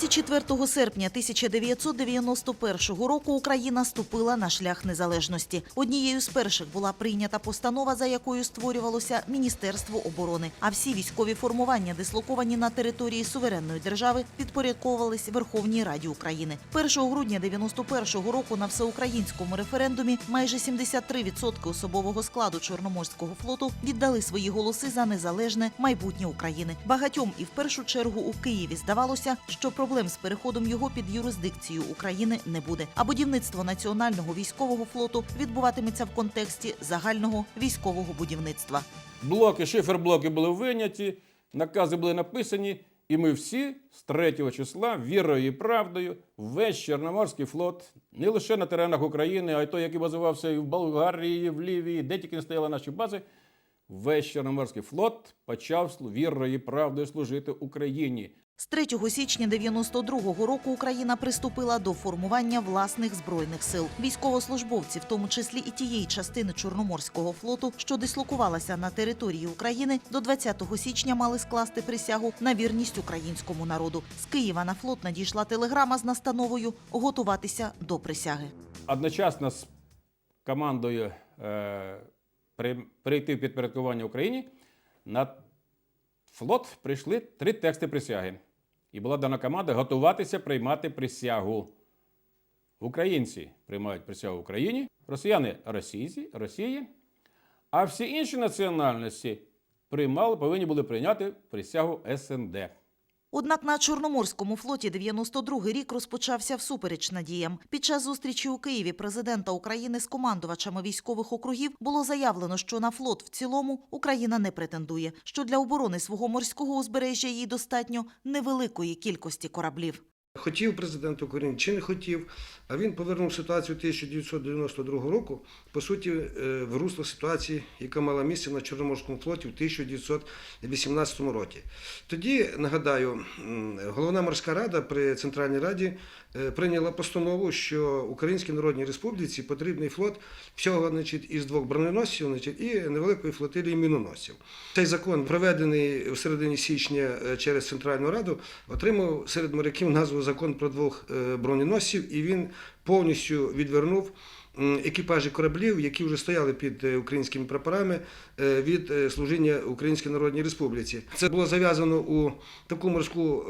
24 серпня 1991 року Україна ступила на шлях незалежності. Однією з перших була прийнята постанова, за якою створювалося Міністерство оборони. А всі військові формування, дислоковані на території суверенної держави, підпорядковувались Верховній Раді України. 1 грудня 91 року на всеукраїнському референдумі майже 73% особового складу Чорноморського флоту віддали свої голоси за незалежне майбутнє України. Багатьом і в першу чергу у Києві здавалося, що проблем з переходом його під юрисдикцію України не буде. А будівництво національного військового флоту відбуватиметься в контексті загального військового будівництва. Блоки, шиферблоки були виняті, накази були написані, і ми всі з 3 числа вірою і правдою весь Чорноморський флот не лише на теренах України, а й той, який базувався і в Болгарії, і в Лівії, де тільки не стояли наші бази. Весь Чорноморський флот почав вірою і правдою служити Україні. З 3 січня 92-го року Україна приступила до формування власних збройних сил. Військовослужбовці, в тому числі і тієї частини Чорноморського флоту, що дислокувалася на території України, до 20 січня мали скласти присягу на вірність українському народу. З Києва на флот надійшла телеграма з настановою готуватися до присяги. Одночасно з командою е, при- прийти в підпорядкування Україні на флот прийшли три тексти присяги. І була дана команда готуватися приймати присягу. Українці приймають присягу Україні, росіяни Російці, Росії, а всі інші національності приймали, повинні були прийняти присягу СНД. Однак на Чорноморському флоті 92-й рік розпочався всупереч надіям. Під час зустрічі у Києві президента України з командувачами військових округів було заявлено, що на флот в цілому Україна не претендує, що для оборони свого морського узбережжя їй достатньо невеликої кількості кораблів. Хотів президент України чи не хотів, а він повернув ситуацію 1992 року, по суті, е, в русло ситуації, яка мала місце на Чорноморському флоті в 1918 році. Тоді, нагадаю, головна морська рада при Центральній Раді е, прийняла постанову, що Українській Народній Республіці потрібний флот всього значить, із двох броненосців значить, і невеликої флотилії міноносців. Цей закон, проведений в середині січня е, через Центральну Раду, отримав серед моряків назву Закон про двох е, броненосців, і він повністю відвернув екіпажі кораблів, які вже стояли під е, українськими прапорами е, від служіння Українській Народній Республіці. Це було зав'язано у таку морську.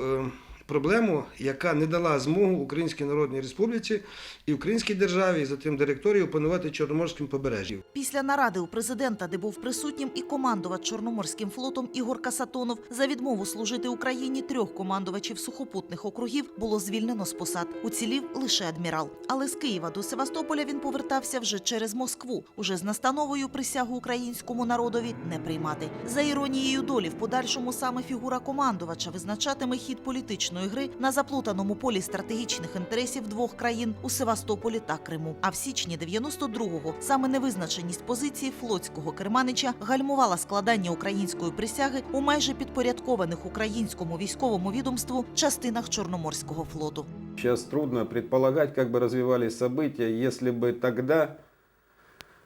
Проблему, яка не дала змогу Українській Народній Республіці і Українській державі, і затим директорії опанувати Чорноморським побережжям. Після наради у президента, де був присутнім і командувач Чорноморським флотом Ігор Касатонов, за відмову служити Україні трьох командувачів сухопутних округів було звільнено з посад. Уцілів лише адмірал. Але з Києва до Севастополя він повертався вже через Москву, уже з настановою присягу українському народові не приймати. За іронією долі, в подальшому саме фігура командувача визначатиме хід політичної гри на заплутаному полі стратегічних інтересів двох країн у Севастополі та Криму. А в січні 92-го саме невизначеність позиції флотського керманича гальмувала складання української присяги у майже підпорядкованих українському військовому відомству частинах Чорноморського флоту. Сейчас трудно предполагать, как бы развивались события, если бы тогда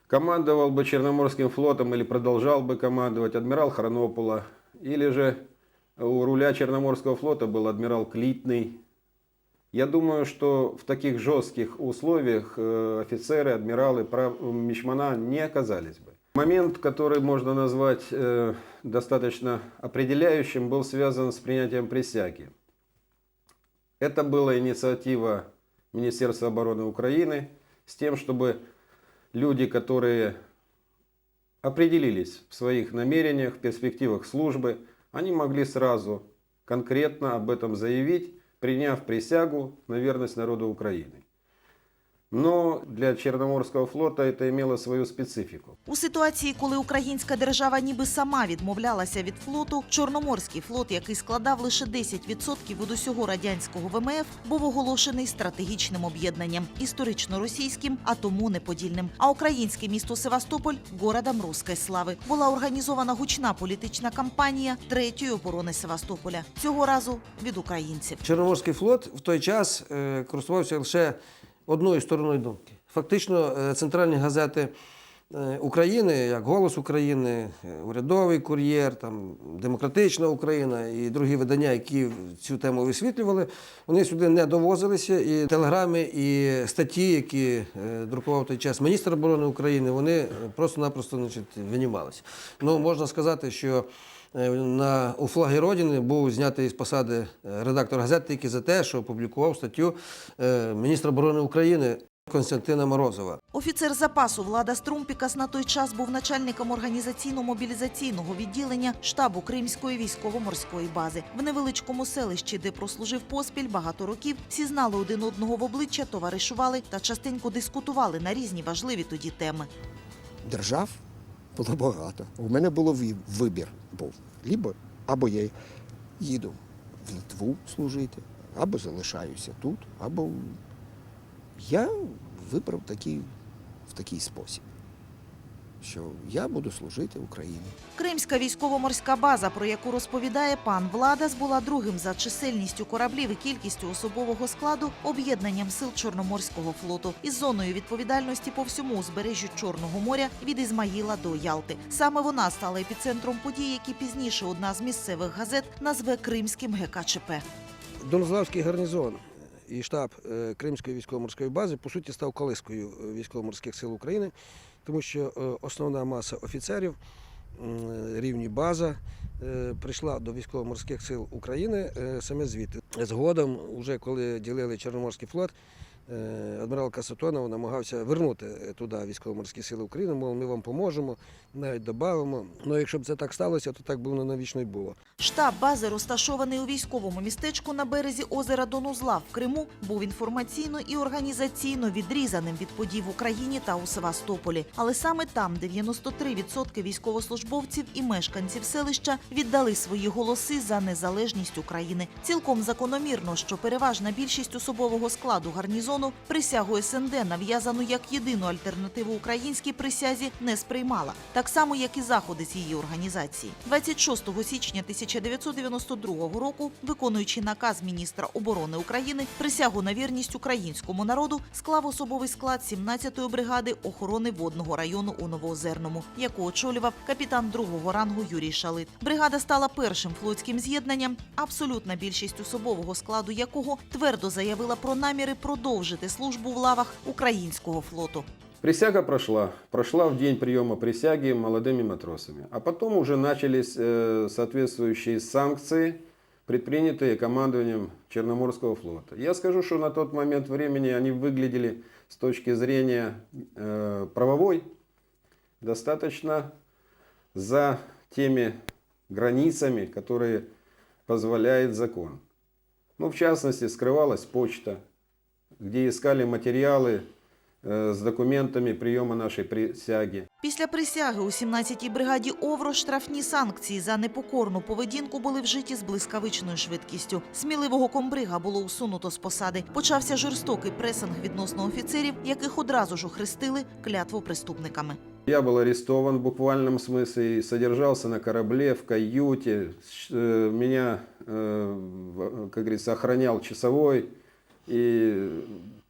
командовал бы Черноморским флотом или продолжал бы командовать адмирал Хронопола, или же у руля Черноморского флота был адмирал Клитный. Я думаю, что в таких жестких условиях э, офицеры, адмиралы, мичмана не оказались бы. Момент, который можно назвать э, достаточно определяющим, был связан с принятием присяги. Это была инициатива Министерства обороны Украины с тем, чтобы люди, которые определились в своих намерениях, перспективах службы, они могли сразу конкретно об этом заявить, приняв присягу на верность народу Украины. Но для Черноморского флота это имело свою специфику. У ситуації, коли українська держава ніби сама відмовлялася від флоту, Чорноморський флот, який складав лише 10% від усього радянського ВМФ, був оголошений стратегічним об'єднанням історично російським, а тому неподільним. А українське місто Севастополь городом руської слави була організована гучна політична кампанія третьої оборони Севастополя. Цього разу від українців. Чорноморський флот в той час е, користувався лише одною стороною думки. Фактично, е, центральні газети України, як Голос України, е, Урядовий кур'єр, там, Демократична Україна і другі видання, які цю тему висвітлювали, вони сюди не довозилися. І телеграми, і статті, які е, друкував той час міністр оборони України, вони просто-напросто значить, винімалися. Ну, можна сказати, що Е, На у флагі Родини був знятий з посади е, редактор газети тільки за те, що опублікував статтю е, міністра оборони України Константина Морозова. Офіцер запасу Влада Струмпікас на той час був начальником організаційно-мобілізаційного відділення штабу Кримської військово-морської бази. В невеличкому селищі, де прослужив поспіль багато років, всі знали один одного в обличчя, товаришували та частенько дискутували на різні важливі тоді теми. держав було багато. У мене було вибір був. Лібо або я їду в Литву служити, або залишаюся тут, або я вибрав такий, в такий спосіб, що я буду служити Україні. Кримська військово-морська база, про яку розповідає пан Владас, була другим за чисельністю кораблів і кількістю особового складу об'єднанням сил Чорноморського флоту із зоною відповідальності по всьому узбережжю Чорного моря від Ізмаїла до Ялти. Саме вона стала епіцентром подій, які пізніше одна з місцевих газет назве Кримським ГКЧП. Донозлавський гарнізон і штаб е, Кримської військово-морської бази по суті став колискою е, військово-морських сил України, тому що е, основна маса офіцерів рівні база прийшла до військово-морських сил України саме звідти. Згодом, уже коли ділили Чорноморський флот, адмірал Касатонов намагався вернути туди військово-морські сили України, мов ми вам поможемо, навіть додамо. Ну, якщо б це так сталося, то так би воно навічно й було. Штаб бази, розташований у військовому містечку на березі озера Донузла в Криму, був інформаційно і організаційно відрізаним від подій в Україні та у Севастополі. Але саме там 93% військовослужбовців і мешканців селища віддали свої голоси за незалежність України. Цілком закономірно, що переважна більшість особового складу гарнізону присягу СНД, нав'язану як єдину альтернативу українській присязі, не сприймала, так само як і заходи її організації. 26 січня 1992 року, виконуючи наказ міністра оборони України, присягу на вірність українському народу склав особовий склад 17-ї бригади охорони водного району у Новоозерному, яку очолював капітан другого рангу Юрій Шалит. Бригада стала першим флотським з'єднанням, абсолютна більшість особового складу якого твердо заявила про наміри продовжити службу в лавах українського флоту. Присяга прошла. Прошла в день приема присяги молодыми матросами. А потом уже начались э, соответствующие санкции, предпринятые командованием Черноморского флота. Я скажу, что на тот момент времени они выглядели с точки зрения э, правовой достаточно за теми границами, которые позволяет закон. Ну, в частности, скрывалась почта, где искали материалы э, с документами приема нашей присяги. Після присяги у 17-й бригаді ОВРО штрафні санкції за непокорну поведінку були вжиті з блискавичною швидкістю. Сміливого комбрига було усунуто з посади. Почався жорстокий пресинг відносно офіцерів, яких одразу ж охрестили клятву преступниками. Я был арестован в буквальном смысле и содержался на корабле, в каюте. Ш- э, Меня, э, в- как говорится, охранял часовой. И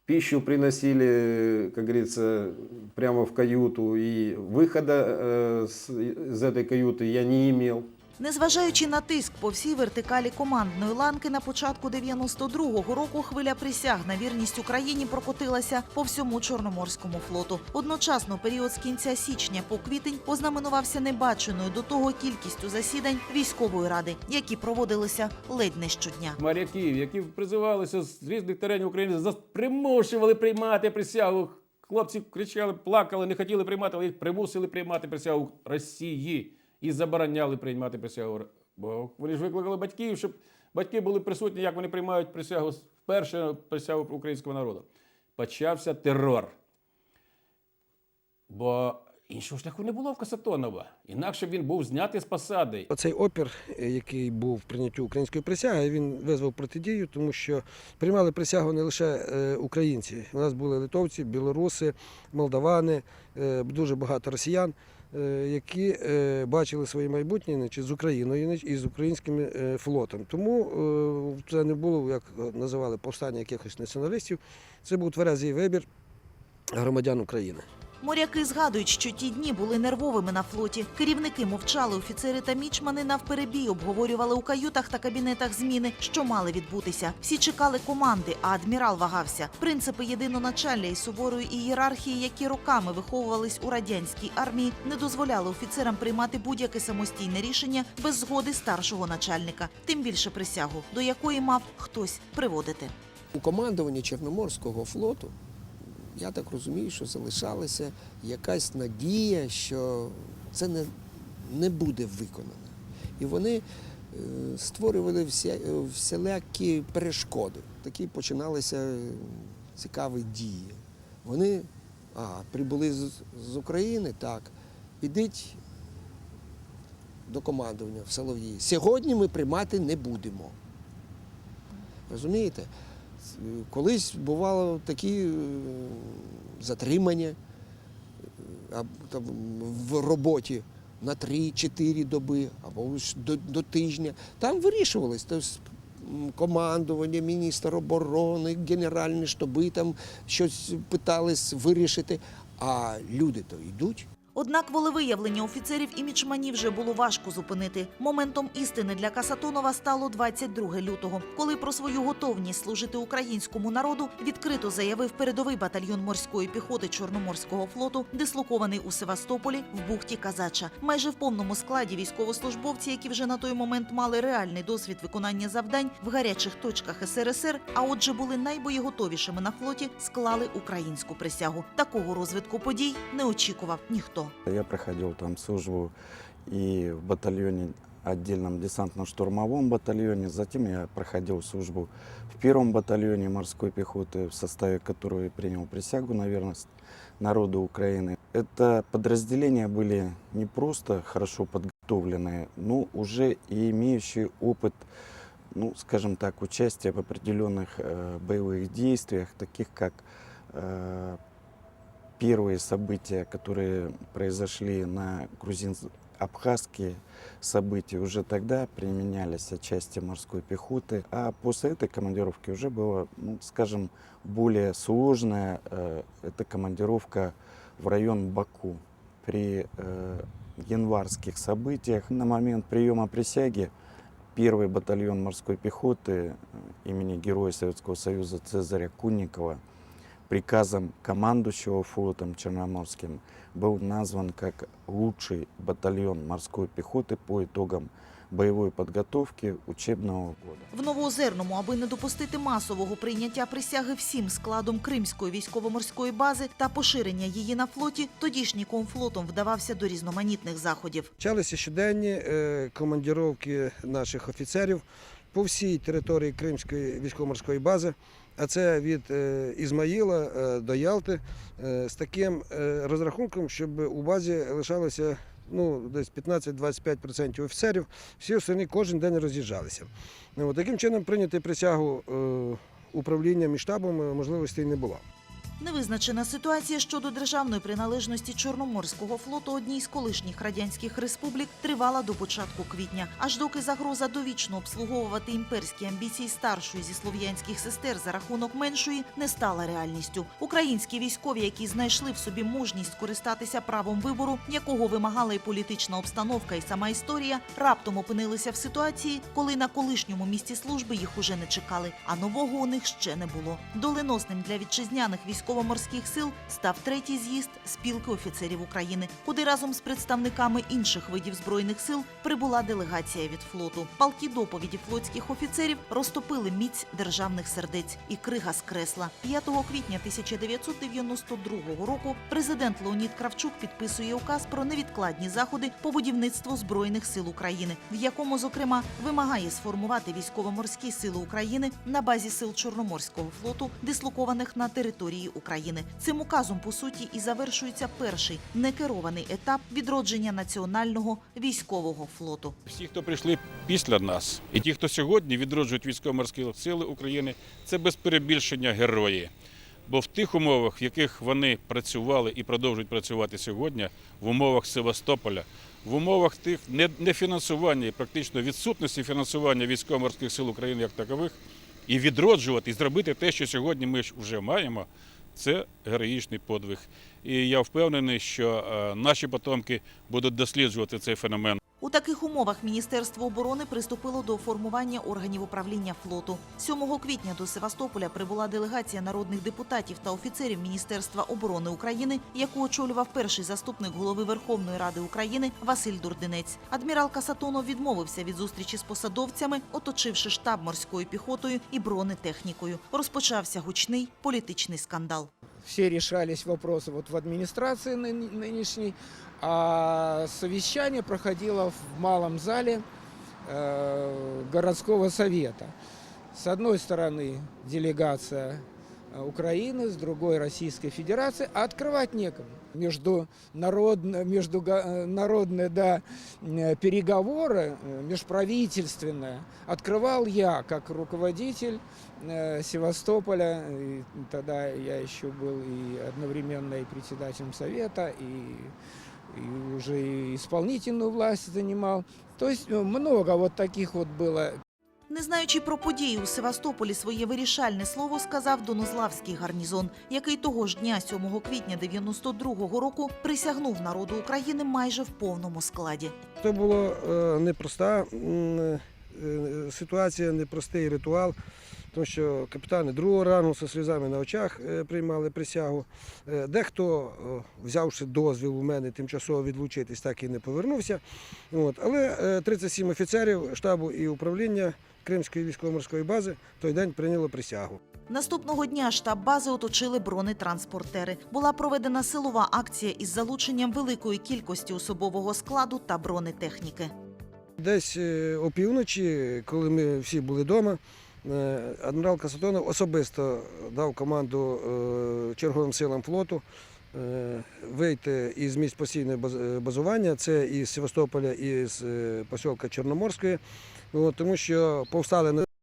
пищу приносили, как говорится, прямо в каюту. И выхода э, с- из этой каюты я не имел. Незважаючи на тиск по всій вертикалі командної ланки, на початку 92-го року хвиля присяг на вірність Україні прокотилася по всьому Чорноморському флоту. Одночасно період з кінця січня по квітень ознаменувався небаченою до того кількістю засідань військової ради, які проводилися ледь не щодня. моряків, які призивалися з різних теренів України, примушували приймати присягу. Хлопці кричали, плакали, не хотіли приймати, але їх примусили приймати присягу Росії і забороняли приймати присягу. Бо вони ж викликали батьків, щоб батьки були присутні, як вони приймають присягу вперше присягу українського народу. Почався терор. Бо іншого шляху не було в Касатонова. Інакше він був знятий з посади. Оцей опір, е, який був прийняттю української присяги, він визвав протидію, тому що приймали присягу не лише е, українці. У нас були литовці, білоруси, молдавани, е, дуже багато росіян, які е, бачили своє майбутнє значить, з Україною і з українським е, флотом. Тому е, це не було, як називали, повстання якихось націоналістів. Це був тверезий вибір громадян України. Моряки згадують, що ті дні були нервовими на флоті. Керівники мовчали, офіцери та мічмани навперебій обговорювали у каютах та кабінетах зміни, що мали відбутися. Всі чекали команди, а адмірал вагався. Принципи єдиноначалля і суворої ієрархії, які роками виховувались у радянській армії, не дозволяли офіцерам приймати будь-яке самостійне рішення без згоди старшого начальника, тим більше присягу, до якої мав хтось приводити. У командуванні Чорноморського флоту, я так розумію, що залишалася якась надія, що це не, не буде виконано. І вони е, створювали е, всілякі перешкоди. Такі починалися е, цікаві дії. Вони а, прибули з, з України, так, ідіть до командування в Солов'ї. Сьогодні ми приймати не будемо. Розумієте? Колись бувало такі е, затримання е, там, в роботі на 3-4 доби або до, до тижня. Там вирішувалось. Командування, міністр оборони, генеральні штаби там щось питались вирішити. А люди то йдуть. Однак волевиявлення офіцерів і мічманів вже було важко зупинити. Моментом істини для Касатонова стало 22 лютого, коли про свою готовність служити українському народу відкрито заявив передовий батальйон морської піхоти Чорноморського флоту, дислокований у Севастополі в бухті Казача. Майже в повному складі військовослужбовці, які вже на той момент мали реальний досвід виконання завдань в гарячих точках СРСР, а отже були найбоєготовішими на флоті, склали українську присягу. Такого розвитку подій не очікував ніхто. Я проходил там службу и в батальоне, отдельном десантно-штурмовом батальоне. Затем я проходил службу в первом батальоне морской пехоты, в составе которого я принял присягу на верность народу Украины. Это подразделения были не просто хорошо подготовленные, но уже и имеющие опыт, ну, скажем так, участия в определенных э, боевых действиях, таких как э, первые события, которые произошли на грузин-абхазские события, уже тогда применялись части морской пехоты. А после этой командировки уже было, ну, скажем, более сложная. э, Это командировка в район Баку. При э, январских событиях на момент приема присяги первый батальон морской пехоты э, имени Героя Советского Союза Цезаря Кунникова приказом командующего флотом Черноморским был назван как лучший батальон морской пехоты по итогам боевой подготовки учебного года. В Новоозерному, аби не допустити масового прийняття присяги всім складом Кримської військово-морської бази та поширення її на флоті, тодішній комфлотом вдавався до різноманітних заходів. Почалися щоденні е, командіровки наших офіцерів по всій території Кримської військово-морської бази. А це від е, Ізмаїла е, до Ялти е, з таким розрахунком, щоб у базі лишалося ну, десь 15-25% офіцерів. Всі остальні кожен день роз'їжджалися. Таким чином прийняти присягу управлінням і штабом можливостей не було. Невизначена ситуація щодо державної приналежності Чорноморського флоту одній з колишніх радянських республік тривала до початку квітня, аж доки загроза довічно обслуговувати імперські амбіції старшої зі слов'янських сестер за рахунок меншої не стала реальністю. Українські військові, які знайшли в собі мужність користатися правом вибору, якого вимагала і політична обстановка, і сама історія, раптом опинилися в ситуації, коли на колишньому місці служби їх уже не чекали, а нового у них ще не було. Доленосним для вітчизняних військово-морських сил став третій з'їзд спілки офіцерів України, куди разом з представниками інших видів збройних сил прибула делегація від флоту. Палкі доповіді флотських офіцерів розтопили міць державних сердець, і крига скресла. 5 квітня 1992 року президент Леонід Кравчук підписує указ про невідкладні заходи по будівництву збройних сил України, в якому, зокрема, вимагає сформувати військово-морські сили України на базі сил Чорноморського флоту, дислокованих на території України. Цим указом по суті і завершується перший некерований етап відродження національного військового флоту. Всі, хто прийшли після нас, і ті, хто сьогодні відроджують військово-морські сили України, це без перебільшення герої. Бо в тих умовах, в яких вони працювали і продовжують працювати сьогодні, в умовах Севастополя, в умовах тих не- нефінансування і практично відсутності фінансування військово-морських сил України як такових, і відроджувати, і зробити те, що сьогодні ми ж вже маємо, це героїчний подвиг. І я впевнений, що е, наші потомки будуть досліджувати цей феномен. У таких умовах Міністерство оборони приступило до формування органів управління флоту. 7 квітня до Севастополя прибула делегація народних депутатів та офіцерів Міністерства оборони України, яку очолював перший заступник голови Верховної Ради України Василь Дурдинець. Адмірал Касатонов відмовився від зустрічі з посадовцями, оточивши штаб морською піхотою і бронетехнікою. Розпочався гучний політичний скандал все решались вопросы вот в администрации ны- нынешней, а совещание проходило в малом зале э, городского совета. С одной стороны делегация э, Украины, с другой Российской Федерации, а открывать некому. Между народно, между народные да, э, переговоры э, межправительственные открывал я как руководитель э, Севастополя. И тогда я еще был и одновременно и председателем совета, и, и уже и исполнительную власть занимал. То есть э, много вот таких вот было не знаючи про події у Севастополі, своє вирішальне слово сказав Донозлавський гарнізон, який того ж дня, 7 квітня 92-го року, присягнув народу України майже в повному складі. Це була е, непроста е, ситуація, непростий ритуал, тому що капітани другого рангу зі сльозами на очах е, приймали присягу. Е, Дехто, е, взявши дозвіл у мене тимчасово відлучитись, так і не повернувся. От. Але е, 37 офіцерів штабу і управління Кримської військово-морської бази в той день прийняло присягу. Наступного дня штаб бази оточили бронетранспортери. Була проведена силова акція із залученням великої кількості особового складу та бронетехніки. Десь опівночі, коли ми всі були вдома, адмірал Касатонов особисто дав команду е, черговим силам флоту е, вийти із місць постійного е, базування, це із Севастополя і з е, посілка Чорноморської, тому що повстали